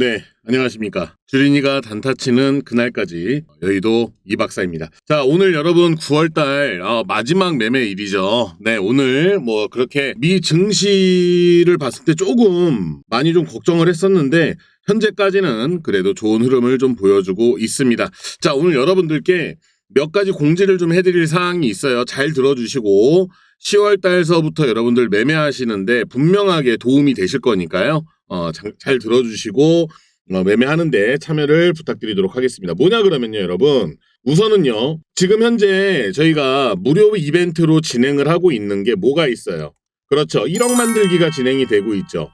네, 안녕하십니까. 주린이가 단타 치는 그날까지 여의도 이 박사입니다. 자, 오늘 여러분 9월달 어, 마지막 매매일이죠. 네, 오늘 뭐 그렇게 미 증시를 봤을 때 조금 많이 좀 걱정을 했었는데 현재까지는 그래도 좋은 흐름을 좀 보여주고 있습니다. 자, 오늘 여러분들께 몇 가지 공지를 좀 해드릴 사항이 있어요. 잘 들어주시고 10월 달서부터 여러분들 매매하시는데 분명하게 도움이 되실 거니까요. 어, 잘, 잘 들어주시고 어, 매매하는데 참여를 부탁드리도록 하겠습니다. 뭐냐 그러면요, 여러분. 우선은요. 지금 현재 저희가 무료 이벤트로 진행을 하고 있는 게 뭐가 있어요? 그렇죠. 1억 만들기가 진행이 되고 있죠.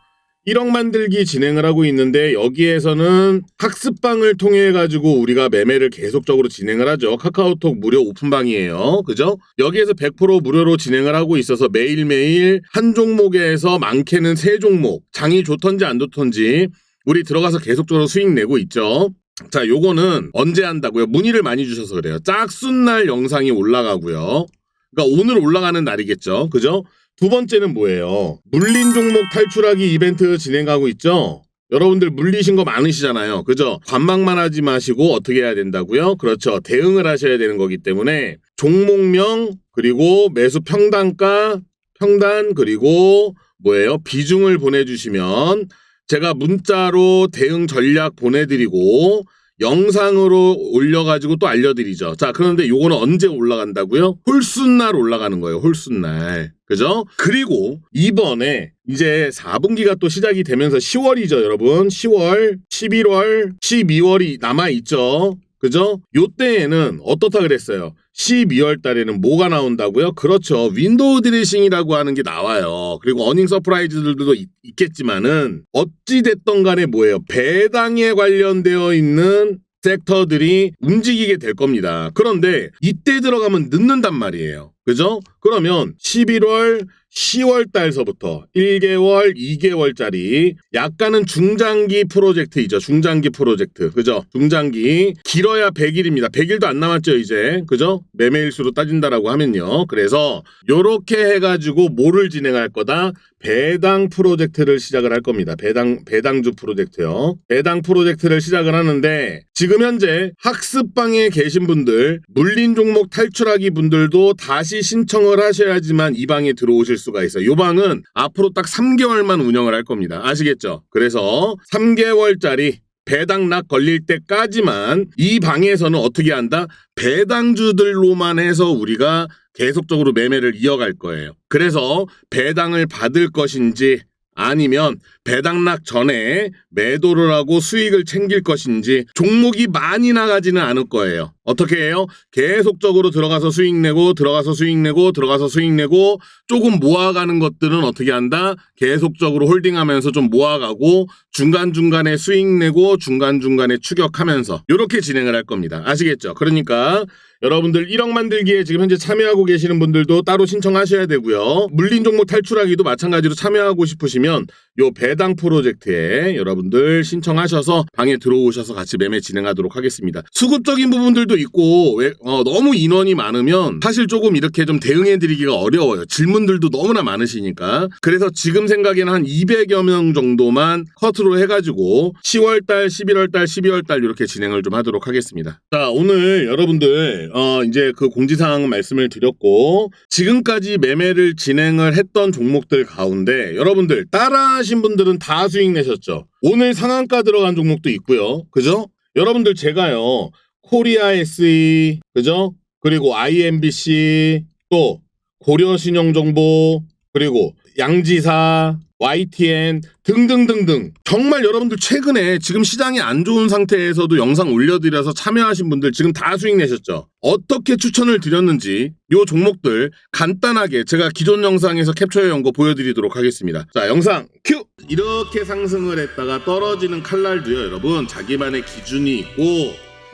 1억 만들기 진행을 하고 있는데 여기에서는 학습방을 통해 가지고 우리가 매매를 계속적으로 진행을 하죠. 카카오톡 무료 오픈방이에요. 그죠? 여기에서 100% 무료로 진행을 하고 있어서 매일매일 한 종목에서 많게는 세 종목, 장이 좋던지 안 좋던지 우리 들어가서 계속적으로 수익 내고 있죠. 자, 요거는 언제 한다고요? 문의를 많이 주셔서 그래요. 짝순날 영상이 올라가고요. 그러니까 오늘 올라가는 날이겠죠. 그죠? 두 번째는 뭐예요? 물린 종목 탈출하기 이벤트 진행하고 있죠? 여러분들 물리신 거 많으시잖아요. 그죠? 관망만 하지 마시고 어떻게 해야 된다고요? 그렇죠. 대응을 하셔야 되는 거기 때문에 종목명 그리고 매수 평단가, 평단 그리고 뭐예요? 비중을 보내주시면 제가 문자로 대응 전략 보내드리고 영상으로 올려가지고 또 알려드리죠. 자, 그런데 요거는 언제 올라간다고요? 홀순날 올라가는 거예요. 홀순날. 그죠? 그리고 이번에 이제 4분기가 또 시작이 되면서 10월이죠, 여러분. 10월, 11월, 12월이 남아있죠. 그죠? 요때에는 어떻다 그랬어요? 12월 달에는 뭐가 나온다고요? 그렇죠. 윈도우 드레싱이라고 하는 게 나와요. 그리고 어닝 서프라이즈들도 있, 있겠지만은 어찌됐던 간에 뭐예요? 배당에 관련되어 있는 섹터들이 움직이게 될 겁니다. 그런데 이때 들어가면 늦는단 말이에요. 그죠? 그러면 11월, 10월 달서부터 1개월, 2개월짜리 약간은 중장기 프로젝트이죠. 중장기 프로젝트. 그죠? 중장기. 길어야 100일입니다. 100일도 안 남았죠, 이제. 그죠? 매매일수로 따진다라고 하면요. 그래서 요렇게 해 가지고 뭐를 진행할 거다? 배당 프로젝트를 시작을 할 겁니다. 배당, 배당주 프로젝트요. 배당 프로젝트를 시작을 하는데 지금 현재 학습방에 계신 분들, 물린 종목 탈출하기 분들도 다시 신청을 하셔야지만 이 방에 들어오실 수가 있어요. 이 방은 앞으로 딱 3개월만 운영을 할 겁니다. 아시겠죠? 그래서 3개월짜리 배당락 걸릴 때까지만 이 방에서는 어떻게 한다? 배당주들로만 해서 우리가 계속적으로 매매를 이어갈 거예요. 그래서 배당을 받을 것인지 아니면 배당락 전에 매도를 하고 수익을 챙길 것인지 종목이 많이 나가지는 않을 거예요. 어떻게 해요? 계속적으로 들어가서 수익 내고 들어가서 수익 내고 들어가서 수익 내고 조금 모아가는 것들은 어떻게 한다? 계속적으로 홀딩하면서 좀 모아가고 중간중간에 수익 내고 중간중간에 추격하면서 이렇게 진행을 할 겁니다. 아시겠죠? 그러니까 여러분들 1억 만들기에 지금 현재 참여하고 계시는 분들도 따로 신청하셔야 되고요. 물린 종목 탈출하기도 마찬가지로 참여하고 싶으시면 요 배당 프로젝트에 여러분들 신청하셔서 방에 들어오셔서 같이 매매 진행하도록 하겠습니다. 수급적인 부분들도 있고 왜, 어, 너무 인원이 많으면 사실 조금 이렇게 좀 대응해드리기가 어려워요. 질문들도 너무나 많으시니까. 그래서 지금 생각에는 한 200여 명 정도만 커트로 해가지고 10월달, 11월달, 12월달 이렇게 진행을 좀 하도록 하겠습니다. 자 오늘 여러분들 어, 이제 그 공지사항 말씀을 드렸고 지금까지 매매를 진행을 했던 종목들 가운데 여러분들 따라하신 분들은 다 수익 내셨죠. 오늘 상한가 들어간 종목도 있고요. 그죠? 여러분들 제가요. 코리아 SE 그죠? 그리고 IMBC 또 고려신용정보 그리고 양지사 YTN 등등등등. 정말 여러분들 최근에 지금 시장이 안 좋은 상태에서도 영상 올려드려서 참여하신 분들 지금 다 수익 내셨죠? 어떻게 추천을 드렸는지 요 종목들 간단하게 제가 기존 영상에서 캡처해 온 거 보여드리도록 하겠습니다. 자 영상 큐 이렇게 상승을 했다가 떨어지는 칼날도요 여러분. 자기만의 기준이 있고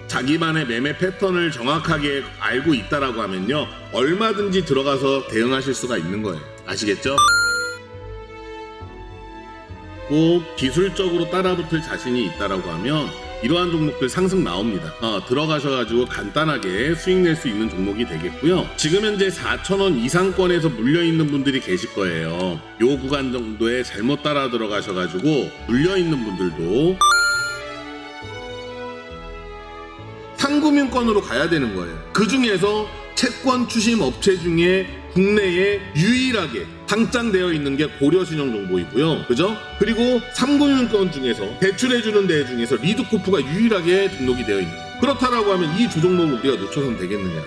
자기만의 매매 패턴을 정확하게 알고 있다라고 하면요 얼마든지 들어가서 대응하실 수가 있는 거예요. 아시겠죠? 있고 기술적으로 따라붙을 자신이 있다라고 하면 이러한 종목들 상승 나옵니다. 어, 들어가셔가지고 간단하게 수익 낼 수 있는 종목이 되겠고요. 지금 현재 4천원 이상권에서 물려있는 분들이 계실 거예요. 요 구간 정도에 잘못 따라 들어가셔가지고 물려있는 분들도 상금융권으로 가야 되는 거예요. 그 중에서 채권 추심 업체 중에 국내에 유일하게 당장되어 있는 게 고려신용정보이고요. 그죠? 그리고 3금융권 중에서 대출해주는 데 중에서 리드코프가 유일하게 등록이 되어 있는. 그렇다라고 하면 이 두 종목을 우리가 놓쳐서는 되겠느냐.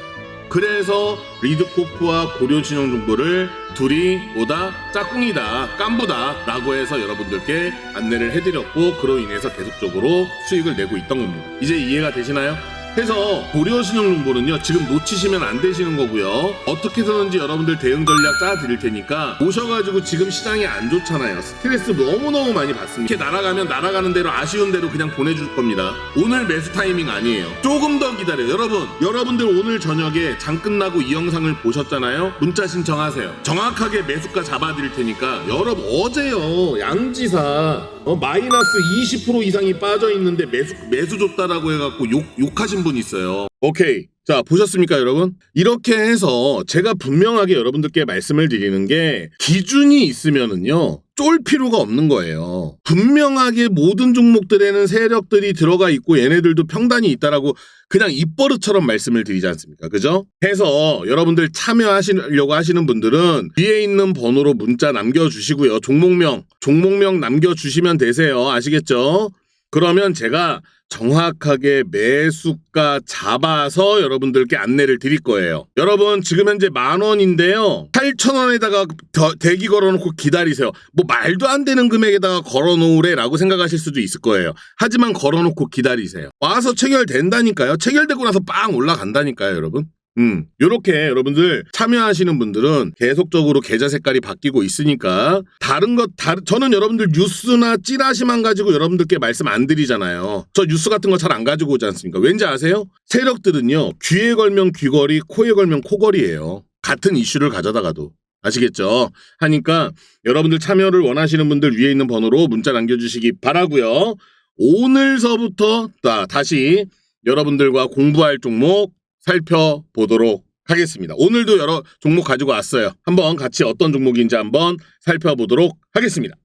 그래서 리드코프와 고려신용정보를 둘이 뭐다 짝꿍이다 깐부다 라고 해서 여러분들께 안내를 해드렸고 그로 인해서 계속적으로 수익을 내고 있던 겁니다 이제 이해가 되시나요? 해서 고려 신용정보는요 지금 놓치시면 안 되시는 거고요. 어떻게 해서든지 여러분들 대응 전략 짜 드릴 테니까 오셔가지고 지금 시장이 안 좋잖아요. 스트레스 너무너무 많이 받습니다. 이렇게 날아가면 날아가는 대로 아쉬운 대로 그냥 보내줄 겁니다. 오늘 매수 타이밍 아니에요. 조금 더 기다려요. 여러분 여러분들 오늘 저녁에 장 끝나고 이 영상을 보셨잖아요? 문자 신청하세요. 정확하게 매수가 잡아드릴 테니까 여러분 어제요 양지사 어, 마이너스 20% 이상이 빠져 있는데 매수 매수 줬다라고 해갖고 욕 욕하신 분 있어요. 오케이. 자, 보셨습니까, 여러분? 이렇게 해서 제가 분명하게 여러분들께 말씀을 드리는 게 기준이 있으면은요. 쫄 필요가 없는 거예요. 분명하게 모든 종목들에는 세력들이 들어가 있고 얘네들도 평단이 있다라고 그냥 입버릇처럼 말씀을 드리지 않습니까? 그죠? 해서 여러분들 참여하시려고 하시는 분들은 뒤에 있는 번호로 문자 남겨주시고요. 종목명, 종목명 남겨주시면 되세요. 아시겠죠? 그러면 제가 정확하게 매수가 잡아서 여러분들께 안내를 드릴 거예요. 여러분 지금 현재 만 원인데요. 8천 원에다가 더- 대기 걸어놓고 기다리세요. 뭐 말도 안 되는 금액에다가 걸어놓으래라고 생각하실 수도 있을 거예요. 하지만 걸어놓고 기다리세요. 와서 체결된다니까요. 체결되고 나서 빵 올라간다니까요, 여러분. 음, 요렇게 여러분들 참여하시는 분들은 계속적으로 계좌 색깔이 바뀌고 있으니까 다른 것, 다른, 저는 여러분들 뉴스나 찌라시만 가지고 여러분들께 말씀 안 드리잖아요. 저 뉴스 같은 거 잘 안 가지고 오지 않습니까? 왠지 아세요? 세력들은요, 귀에 걸면 귀걸이, 코에 걸면 코걸이에요. 같은 이슈를 가져다가도. 아시겠죠? 하니까 여러분들 참여를 원하시는 분들 위에 있는 번호로 문자 남겨주시기 바라고요 오늘서부터 다- 다시 여러분들과 공부할 종목 살펴보도록 하겠습니다. 오늘도 여러 종목 가지고 왔어요. 한번 같이 어떤 종목인지 한번 살펴보도록 하겠습니다.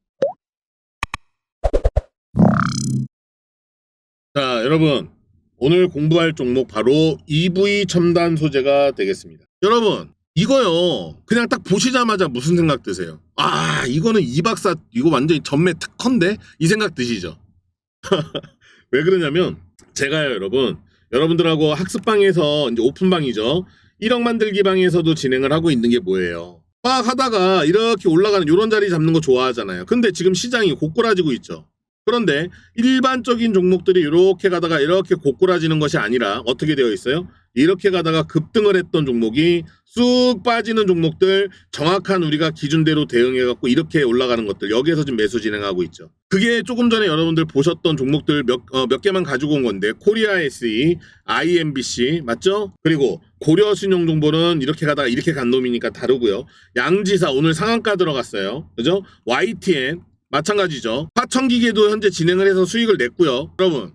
자, 여러분. 오늘 공부할 종목 바로 EV 첨단 소재가 되겠습니다. 여러분, 이거요. 그냥 딱 보시자마자 무슨 생각 드세요? 아, 이거는 이 박사 이거 완전히 전매 특허인데? 이 생각 드시죠? 왜 그러냐면 제가요, 여러분. 여러분들하고 학습방에서 이제 오픈방이죠. 1억 만들기 방에서도 진행을 하고 있는 게 뭐예요? 막 하다가 이렇게 올라가는 이런 자리 잡는 거 좋아하잖아요. 근데 지금 시장이 고꾸라지고 있죠. 그런데 일반적인 종목들이 이렇게 가다가 이렇게 고꾸라지는 것이 아니라 어떻게 되어 있어요? 이렇게 가다가 급등을 했던 종목이 쑥 빠지는 종목들 정확한 우리가 기준대로 대응해 갖고 이렇게 올라가는 것들 여기에서 지금 매수 진행하고 있죠. 그게 조금 전에 여러분들 보셨던 종목들 몇, 어, 몇 개만 가지고 온 건데 코리아 SE, IMBC 맞죠? 그리고 고려신용정보는 이렇게 가다가 이렇게 간 놈이니까 다르고요. 양지사 오늘 상한가 들어갔어요. 그죠? YTN 마찬가지죠. 화천기계도 현재 진행을 해서 수익을 냈고요. 여러분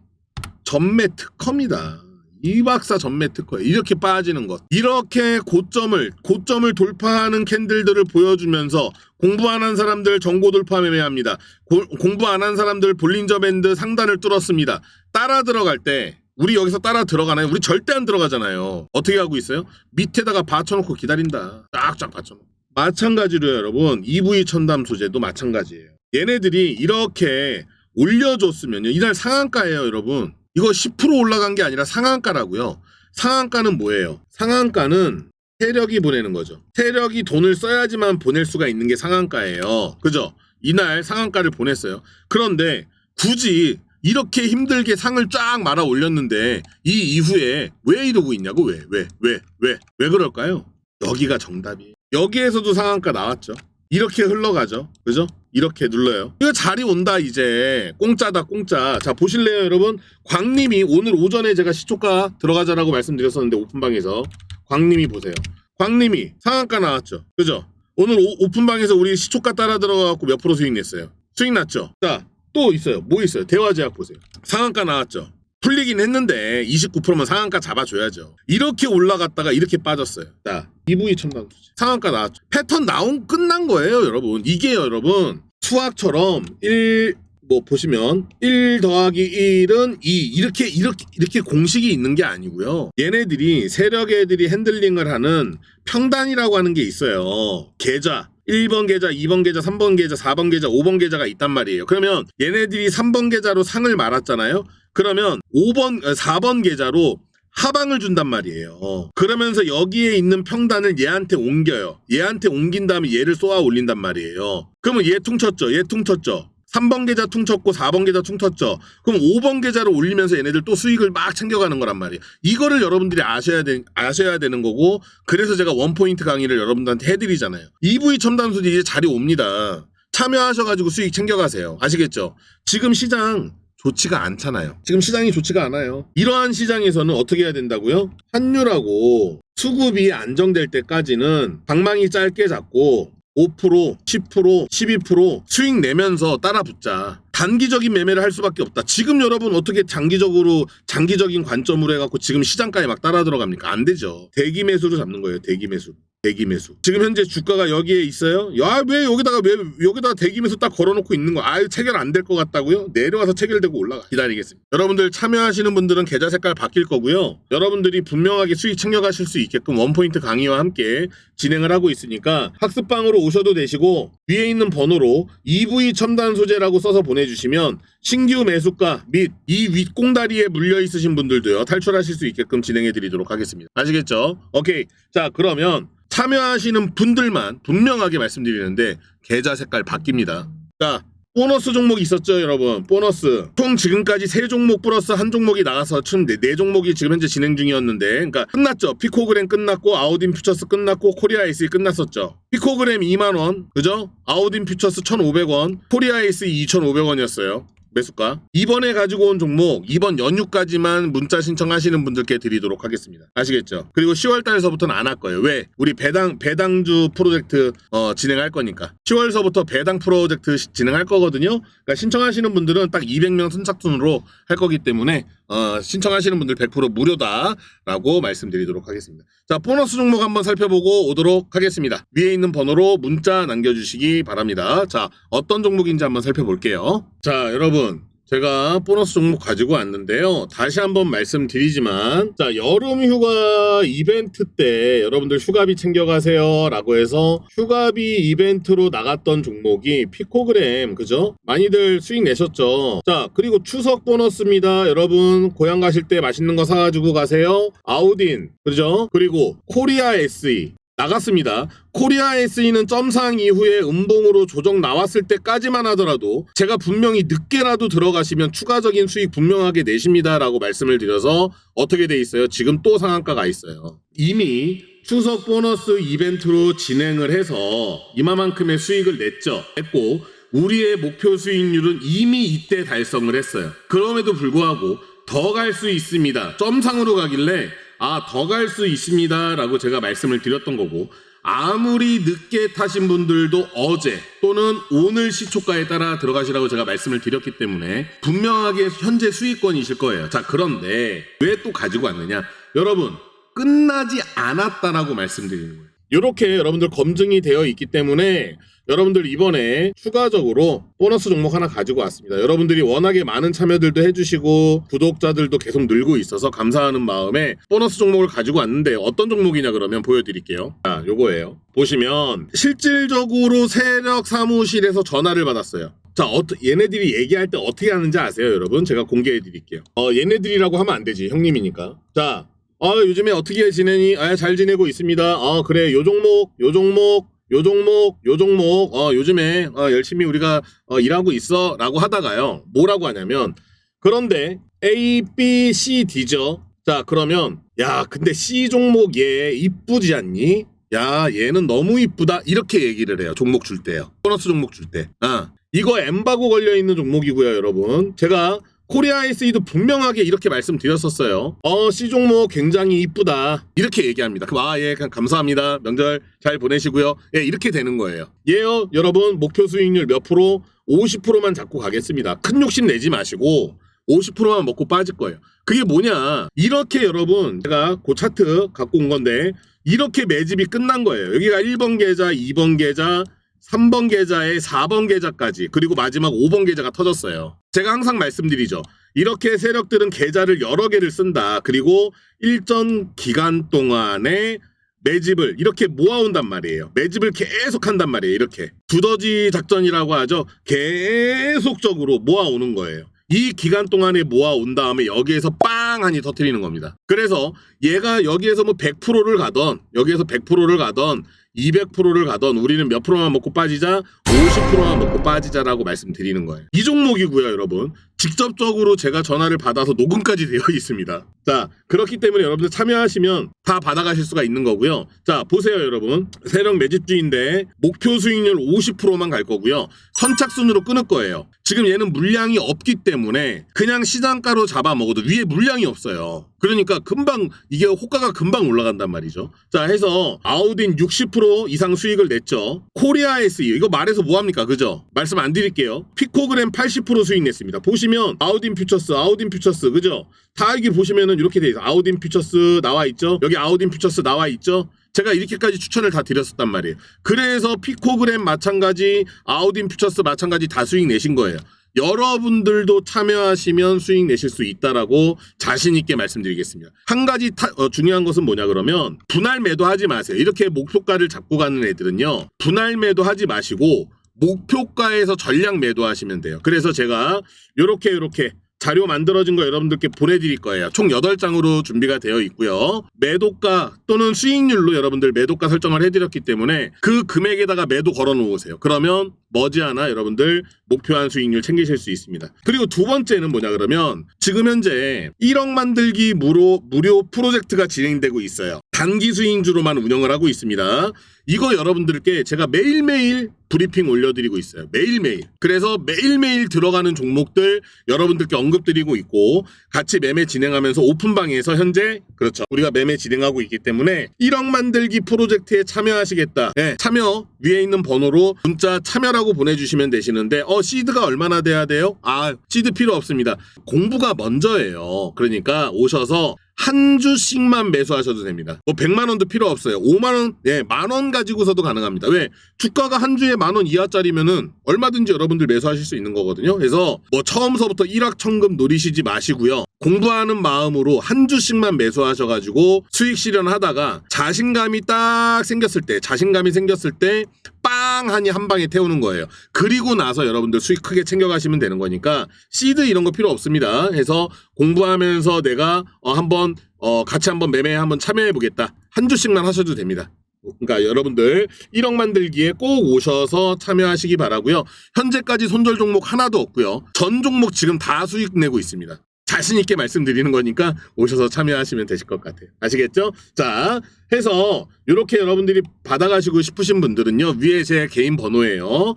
전매 특허입니다. 이 박사 전매 특허 이렇게 빠지는 것 이렇게 고점을 고점을 돌파하는 캔들들을 보여주면서 공부 안 한 사람들 정고 돌파 매매합니다. 고- 공부 안 한 사람들 볼린저 밴드 상단을 뚫었습니다. 따라 들어갈 때 우리 여기서 따라 들어가나요? 우리 절대 안 들어가잖아요. 어떻게 하고 있어요? 밑에다가 받쳐놓고 기다린다. 쫙쫙 받쳐놓고. 마찬가지로 여러분 EV 첨단 소재도 마찬가지예요. 얘네들이 이렇게 올려줬으면요. 이날 상한가예요, 여러분. 이거 10% 올라간 게 아니라 상한가라고요. 상한가는 뭐예요? 상한가는 세력이 보내는 거죠. 세력이 돈을 써야지만 보낼 수가 있는 게 상한가예요. 그죠? 이날 상한가를 보냈어요. 그런데 굳이 이렇게 힘들게 상을 쫙 말아 올렸는데 이 이후에 왜 이러고 있냐고 왜 왜 왜 왜 왜 그럴까요? 여기가 정답이에요. 여기에서도 상한가 나왔죠. 이렇게 흘러가죠. 그죠? 이렇게 눌러요. 이거 자리 온다 이제 공짜다 공짜. 자 보실래요 여러분? 광님이 오늘 오전에 제가 시초가 들어가자라고 말씀드렸었는데 오픈방에서 광님이 보세요. 광님이 상한가 나왔죠. 그죠? 오늘 오, 픈방에서 우리 시초가 따라 들어가갖고 몇 프로 수익 냈어요? 수익 났죠? 자, 또 있어요. 뭐 있어요? 대화제약 보세요. 상한가 나왔죠? 풀리긴 했는데 29%면 상한가 잡아줘야죠. 이렇게 올라갔다가 이렇게 빠졌어요. 자, EV 첨단 수지. 상한가 나왔죠. 패턴 나온 끝난 거예요, 여러분. 이게 여러분 수학처럼 1, 뭐 보시면 1 더하기 1은 2 이렇게 이렇게 이렇게 공식이 있는 게 아니고요. 얘네들이 세력 애들이 핸들링을 하는 평단이라고 하는 게 있어요. 계좌 1번 계좌, 2번 계좌, 3번 계좌, 4번 계좌, 5번 계좌가 있단 말이에요. 그러면 얘네들이 3번 계좌로 상을 말았잖아요. 그러면 5번, 어, 4번 계좌로 하방을 준단 말이에요. 그러면서 여기에 있는 평단을 얘한테 옮겨요. 얘한테 옮긴 다음에 얘를 쏘아 올린단 말이에요. 그러면 얘 퉁쳤죠. 얘 퉁쳤죠. 3번 계좌 퉁쳤고 4번 계좌 퉁쳤죠. 그럼 5번 계좌로 올리면서 얘네들 또 수익을 막 챙겨가는 거란 말이에요. 이거를 여러분들이 아셔야 되, 아셔야 되는 거고 그래서 제가 원포인트 강의를 여러분들한테 해드리잖아요. EV 첨단 소지 이제 자리 옵니다. 참여하셔가지고 수익 챙겨가세요. 아시겠죠? 지금 시장 좋지가 않잖아요. 지금 시장이 좋지가 않아요. 이러한 시장에서는 어떻게 해야 된다고요? 환율하고 수급이 안정될 때까지는 방망이 짧게 잡고 5%, 10%, 12% 수익 내면서 따라 붙자. 단기적인 매매를 할 수밖에 없다. 지금 여러분 어떻게 장기적으로 장기적인 관점으로 해갖고 지금 시장가에 막 따라 들어갑니까? 안 되죠. 대기 매수로 잡는 거예요. 대기 매수. 대기 매수. 지금 현재 주가가 여기에 있어요? 야, 왜 여기다가 왜 여기다가 대기 매수 딱 걸어놓고 있는 거? 아유, 체결 안 될 것 같다고요? 내려와서 체결되고 올라가. 기다리겠습니다. 여러분들 참여하시는 분들은 계좌 색깔 바뀔 거고요. 여러분들이 분명하게 수익 챙겨가실 수 있게끔 원포인트 강의와 함께 진행을 하고 있으니까 학습방으로 오셔도 되시고 위에 있는 번호로 EV 첨단 소재라고 써서 보내주시면 신규 매수가 및 이 윗공다리에 물려 있으신 분들도요 탈출하실 수 있게끔 진행해 드리도록 하겠습니다. 아시겠죠? 오케이. 자 그러면 참여하시는 분들만 분명하게 말씀드리는데 계좌 색깔 바뀝니다. 자 보너스 종목 있었죠, 여러분. 보너스. 총 지금까지 세 종목 플러스 한 종목이 나가서 총 네, 네 종목이 지금 현재 진행 중이었는데, 그러니까 끝났죠. 피코그램 끝났고, 아우딘 퓨처스 끝났고, 코리아 에이스 끝났었죠. 피코그램 2만 원, 그죠? 아우딘 퓨처스 1,500원, 코리아 에이스 2,500원이었어요. 매수가. 이번에 가지고 온 종목 이번 연휴까지만 문자 신청하시는 분들께 드리도록 하겠습니다. 아시겠죠? 그리고 10월 달서부터는 안 할 거예요. 왜? 우리 배당 배당주 프로젝트 어, 진행할 거니까. 10월서부터 배당 프로젝트 시- 진행할 거거든요. 그러니까 신청하시는 분들은 딱 200명 선착순으로 할 거기 때문에 어, 신청하시는 분들 100% 무료다라고 말씀드리도록 하겠습니다. 자, 보너스 종목 한번 살펴보고 오도록 하겠습니다. 위에 있는 번호로 문자 남겨주시기 바랍니다. 자, 어떤 종목인지 한번 살펴볼게요. 자, 여러분. 제가 보너스 종목 가지고 왔는데요. 다시 한번 말씀드리지만, 자, 여름 휴가 이벤트 때 여러분들 휴가비 챙겨가세요. 라고 해서 휴가비 이벤트로 나갔던 종목이 피코그램, 그죠? 많이들 수익 내셨죠? 자, 그리고 추석 보너스입니다. 여러분, 고향 가실 때 맛있는 거 사가지고 가세요. 아우딘, 그죠? 그리고 코리아 SE. 나갔습니다. 코리아 SE는 점상 이후에 음봉으로 조정 나왔을 때까지만 하더라도 제가 분명히 늦게라도 들어가시면 추가적인 수익 분명하게 내십니다라고 말씀을 드려서 어떻게 돼 있어요? 지금 또 상한가가 있어요. 이미 추석 보너스 이벤트로 진행을 해서 이마만큼의 수익을 냈죠. 했고 우리의 목표 수익률은 이미 이때 달성을 했어요. 그럼에도 불구하고 더 갈 수 있습니다. 점상으로 가길래 아, 더 갈 수 있습니다. 라고 제가 말씀을 드렸던 거고, 아무리 늦게 타신 분들도 어제 또는 오늘 시초가에 따라 들어가시라고 제가 말씀을 드렸기 때문에 분명하게 현재 수익권이실 거예요. 자, 그런데 왜 또 가지고 왔느냐? 여러분, 끝나지 않았다라고 말씀드리는 거예요. 이렇게 여러분들 검증이 되어 있기 때문에 여러분들 이번에 추가적으로 보너스 종목 하나 가지고 왔습니다. 여러분들이 워낙에 많은 참여들도 해주시고 구독자들도 계속 늘고 있어서 감사하는 마음에 보너스 종목을 가지고 왔는데 어떤 종목이냐 그러면 보여드릴게요. 자, 요거예요. 보시면 실질적으로 세력 사무실에서 전화를 받았어요. 자, 어떠, 얘네들이 얘기할 때 어떻게 하는지 아세요, 여러분? 제가 공개해 드릴게요. 어, 얘네들이라고 하면 안 되지, 형님이니까. 자, 어, 요즘에 어떻게 지내니? 아, 잘 지내고 있습니다. 어, 그래, 요 종목, 요 종목, 요 종목, 요 종목, 어, 요즘에 어, 열심히 우리가 어, 일하고 있어. 라고 하다가요. 뭐라고 하냐면, 그런데 A, B, C, D죠. 자, 그러면, 야, 근데 C 종목 얘 이쁘지 않니? 야, 얘는 너무 이쁘다. 이렇게 얘기를 해요. 종목 줄 때요. 보너스 종목 줄 때. 아, 이거 엠바고 걸려 있는 종목이고요, 여러분. 제가 코리아 SE도 분명하게 이렇게 말씀드렸었어요. 어, C 종목 굉장히 이쁘다. 이렇게 얘기합니다. 그럼 아, 예, 감사합니다. 명절 잘 보내시고요. 예, 이렇게 되는 거예요. 예요, 여러분. 목표 수익률 몇 프로? 50%만 잡고 가겠습니다. 큰 욕심 내지 마시고 50%만 먹고 빠질 거예요. 그게 뭐냐? 이렇게 여러분, 제가 그 차트 갖고 온 건데 이렇게 매집이 끝난 거예요. 여기가 1번 계좌, 2번 계좌, 3번 계좌에 4번 계좌까지 그리고 마지막 5번 계좌가 터졌어요. 제가 항상 말씀드리죠. 이렇게 세력들은 계좌를 여러 개를 쓴다. 그리고 일정 기간 동안에 매집을 이렇게 모아온단 말이에요. 매집을 계속 한단 말이에요. 이렇게 두더지 작전이라고 하죠. 계속적으로 모아오는 거예요. 이 기간 동안에 모아온 다음에 여기에서 빵 하니 터트리는 겁니다. 그래서 얘가 여기에서 뭐 100%를 가던 여기에서 100%를 가던 200%를 가던 우리는 몇 프로만 먹고 빠지자 50%만 먹고 빠지자라고 말씀드리는 거예요. 이 종목이고요, 여러분. 직접적으로 제가 전화를 받아서 녹음까지 되어 있습니다. 자, 그렇기 때문에 여러분들 참여하시면 다 받아가실 수가 있는 거고요. 자, 보세요, 여러분. 세력 매집주인데 목표 수익률 50%만 갈 거고요. 선착순으로 끊을 거예요. 지금 얘는 물량이 없기 때문에 그냥 시장가로 잡아 먹어도 위에 물량이 없어요. 그러니까 금방 이게 호가가 금방 올라간단 말이죠. 자, 해서 아우딘 60% 이상 수익을 냈죠. 코리아 SE 이거 말해서 뭐 합니까? 그죠? 말씀 안 드릴게요. 피코그램 80% 수익 냈습니다. 보시면 아우딘 퓨처스, 아우딘 퓨처스 그죠? 다 여기 보시면은 이렇게 돼 있어. 아우딘 퓨처스 나와 있죠? 여기 아우딘 퓨처스 나와 있죠? 제가 이렇게까지 추천을 다 드렸었단 말이에요. 그래서 피코그램 마찬가지, 아우딘 퓨처스 마찬가지 다 수익 내신 거예요. 여러분들도 참여하시면 수익 내실 수 있다라고 자신 있게 말씀드리겠습니다. 한 가지 타- 어, 중요한 것은 뭐냐 그러면 분할 매도하지 마세요. 이렇게 목표가를 잡고 가는 애들은요. 분할 매도하지 마시고 목표가에서 전량 매도하시면 돼요. 그래서 제가 요렇게 요렇게 자료 만들어진 거 여러분들께 보내드릴 거예요. 총 8장으로 준비가 되어 있고요. 매도가 또는 수익률로 여러분들 매도가 설정을 해드렸기 때문에 그 금액에다가 매도 걸어 놓으세요. 그러면 머지않아 여러분들 목표한 수익률 챙기실 수 있습니다. 그리고 두 번째는 뭐냐 그러면 지금 현재 1억 만들기 무료, 무료 프로젝트가 진행되고 있어요. 단기 수익주로만 운영을 하고 있습니다. 이거 여러분들께 제가 매일매일 브리핑 올려드리고 있어요. 매일매일. 그래서 매일매일 들어가는 종목들 여러분들께 언급드리고 있고 같이 매매 진행하면서 오픈방에서 현재 그렇죠. 우리가 매매 진행하고 있기 때문에 1억 만들기 프로젝트에 참여하시겠다. 네, 참여 위에 있는 번호로 문자 참여라고 보내주시면 되시는데 어 시드가 얼마나 돼야 돼요? 아 시드 필요 없습니다. 공부가 먼저예요. 그러니까 오셔서 한 주씩만 매수하셔도 됩니다. 뭐 100만 원도 필요 없어요. 5만 원, 예, 만원 가지고서도 가능합니다. 왜? 주가가 한 주에 만 원 이하짜리면은 얼마든지 여러분들 매수하실 수 있는 거거든요. 그래서 뭐 처음서부터 일확천금 노리시지 마시고요. 공부하는 마음으로 한 주씩만 매수하셔 가지고 수익 실현하다가 자신감이 딱 생겼을 때, 자신감이 생겼을 때 빵 하니 한 방에 태우는 거예요. 그리고 나서 여러분들 수익 크게 챙겨가시면 되는 거니까 시드 이런 거 필요 없습니다. 해서 공부하면서 내가 어, 한번 어, 같이 한번 매매에 한번 참여해 보겠다. 한 주씩만 하셔도 됩니다. 그러니까 여러분들 1억 만들기에 꼭 오셔서 참여하시기 바라고요. 현재까지 손절 종목 하나도 없고요. 전 종목 지금 다 수익 내고 있습니다. 자신 있게 말씀드리는 거니까 오셔서 참여하시면 되실 것 같아요. 아시겠죠? 자, 해서 이렇게 여러분들이 받아가시고 싶으신 분들은요. 위에 제 개인 번호예요.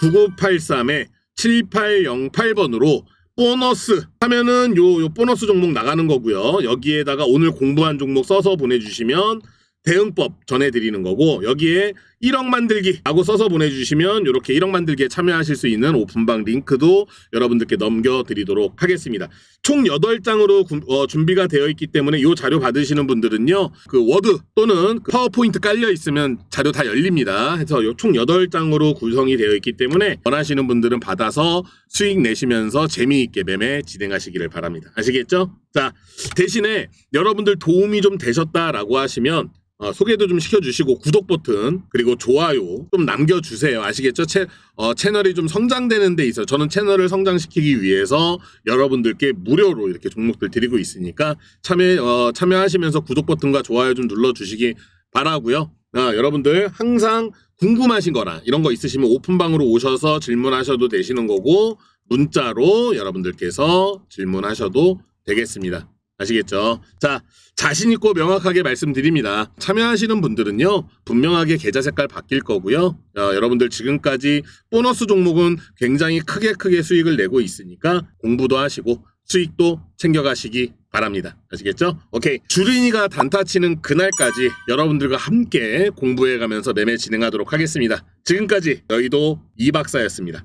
9983에 7808번으로 보너스 하면은 요, 요 보너스 종목 나가는 거고요. 여기에다가 오늘 공부한 종목 써서 보내주시면 대응법 전해드리는 거고 여기에 1억 만들기라고 써서 보내주시면 이렇게 1억 만들기에 참여하실 수 있는 오픈방 링크도 여러분들께 넘겨드리도록 하겠습니다. 총 8장으로 어, 준비가 되어 있기 때문에 이 자료 받으시는 분들은요 그 워드 또는 그 파워포인트 깔려 있으면 자료 다 열립니다. 해서 요총 8장으로 구성이 되어 있기 때문에 원하시는 분들은 받아서 수익 내시면서 재미있게 매매 진행하시기를 바랍니다. 아시겠죠? 자 대신에 여러분들 도움이 좀 되셨다라고 하시면 어, 소개도 좀 시켜주시고 구독 버튼 그리고 좋아요 좀 남겨주세요 아시겠죠? 채, 어, 채널이 좀 성장되는 데 있어요 저는 채널을 성장시키기 위해서 여러분들께 무료로 이렇게 종목들 드리고 있으니까 참여 어, 참여하시면서 구독 버튼과 좋아요 좀 눌러주시기 바라고요 아, 여러분들 항상 궁금하신 거나 이런 거 있으시면 오픈방으로 오셔서 질문하셔도 되시는 거고 문자로 여러분들께서 질문하셔도 되겠습니다. 아시겠죠? 자, 자신있고 명확하게 말씀드립니다. 참여하시는 분들은요, 분명하게 계좌 색깔 바뀔 거고요. 어, 여러분들 지금까지 보너스 종목은 굉장히 크게 크게 수익을 내고 있으니까 공부도 하시고 수익도 챙겨가시기 바랍니다. 아시겠죠? 오케이. 주린이가 단타 치는 그날까지 여러분들과 함께 공부해 가면서 매매 진행하도록 하겠습니다. 지금까지 여의도 이박사였습니다.